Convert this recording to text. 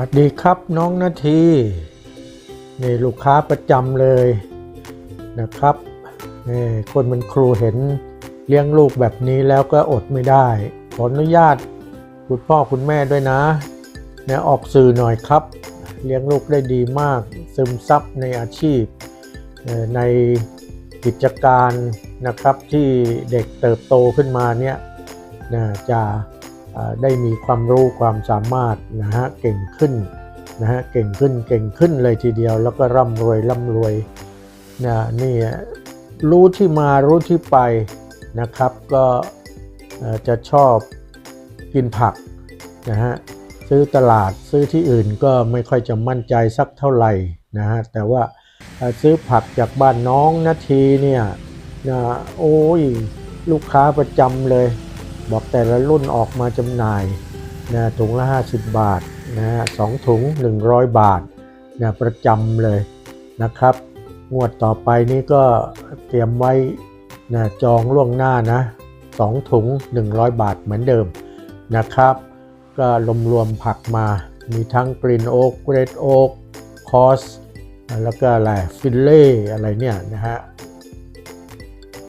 วัสดีครับน้องนาทีนี่ลูกค้าประจำเลยนะครับนี่คนเป็นครูเห็นเลี้ยงลูกแบบนี้แล้วก็อดไม่ได้ ขออนุญาตคุณพ่อคุณแม่ด้วยนะเนี่ออกสื่อหน่อยครับ เลี้ยงลูกได้ดีมาก ซึมซับในอาชีพ ในกิจการนะครับที่เด็กเติบโตขึ้นมาเนี่ยนะจะ ได้มีความรู้ความสามารถนะฮะเก่งขึ้นนะฮะเก่งขึ้นเก่งขึ้นเลยทีเดียว แล้วก็ร่ำรวยร่ำรวยนะนี่รู้ที่มารู้ที่ไปนะครับ ก็จะชอบกินผักนะฮะซื้อตลาดซื้อที่อื่นก็ไม่ค่อยจะมั่นใจสักเท่าไหร่นะฮะแต่ว่าซื้อผักจากบ้านน้องนาทีเนี่ยนะโอ้ยลูกค้าประจำเลย บอกแต่ละรุ่นออกมาจำหน่ายนะถุงละ 50 บาทนะฮะสองถุง 100 บาทนะประจำเลยนะครับ งวดต่อไปนี้ก็เตรียมไว้นะจองล่วงหน้านะสองถุง 100 บาทเหมือนเดิมนะครับ ก็รวมๆผักมา มีทั้งกรีนโอ๊กเรดโอ๊กคอสแล้วก็อะไรฟิลเล่อะไรเนี่ยนะฮะ